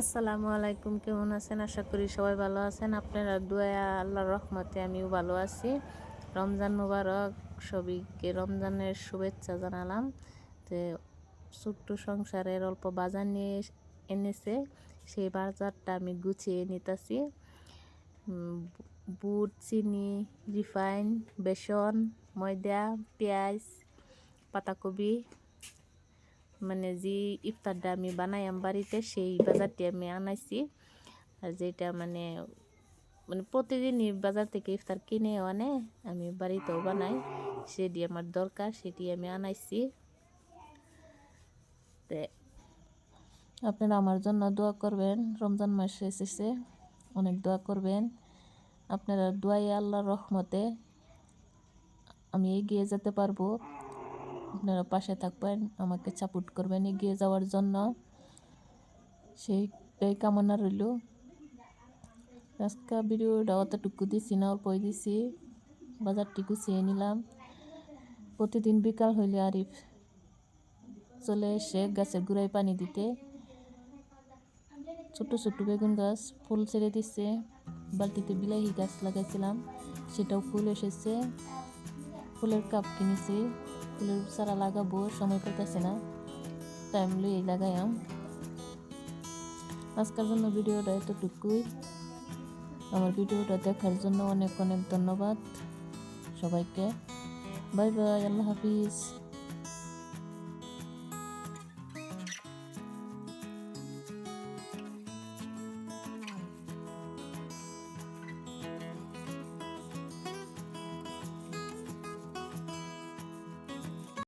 আসসালামু আলাইকুম, কেমন আছেন? আশা করি সবাই ভালো আছেন। আপনারা দোয়া আল্লাহর রহমতে আমিও ভালো আছি। রমজান মুবারক, সবাইকে রমজানের শুভেচ্ছা জানালাম। তো ছোট্ট সংসারের অল্প বাজার নিয়ে এনেছে। সেই বাজারটা আমি গুছিয়ে নিতেছি। বুট, চিনি, রিফাইন, বেসন, ময়দা, পেঁয়াজ, পাতাকপি মানে যে ইফতারটা আমি বানাইম বাড়িতে, সেই বাজারটি আমি আনাইছি। আর যেটা মানে মানে প্রতিদিনই বাজার থেকে ইফতার কিনে আনে, আমি বাড়িতেও বানাই। সেটি আমার দরকার, সেটি আমি আনাইছি। তে আপনারা আমার জন্য দোয়া করবেন, রমজান মাস এসেছে, অনেক দোয়া করবেন। আপনারা দোয়াই আল্লাহর রহমতে আমি এগিয়ে যেতে পারব। আপনারা পাশে থাকবেন, আমাকে সাপোর্ট করবেন এগিয়ে যাওয়ার জন্য। সেই কামনা রইল। আজকে ভিডিওটা অতটুকু দিছি না অল্পই দিছি। বাজারটি গুছিয়ে নিলাম। প্রতিদিন বিকাল হইলে আরিফ চলে এসে গাছের গুড়ায় পানি দিতে। ছোট ছোট বেগুন গাছ ফুল ছেড়ে দিচ্ছে বালতিতে বিলাহি গাছ লাগাইছিলাম, সেটাও ফুল এসেছে। ফুলের কাপ কিনেছি। ফুলের চারা লাগাবো, সময় করতেছে না। টাইম লাগাই লাগাইয়াম আজকের জন্য ভিডিওটা এতটুকুই। আমার ভিডিওটা দেখার জন্য অনেক অনেক ধন্যবাদ সবাইকে। বাই বাই, আল্লাহ হাফিজ।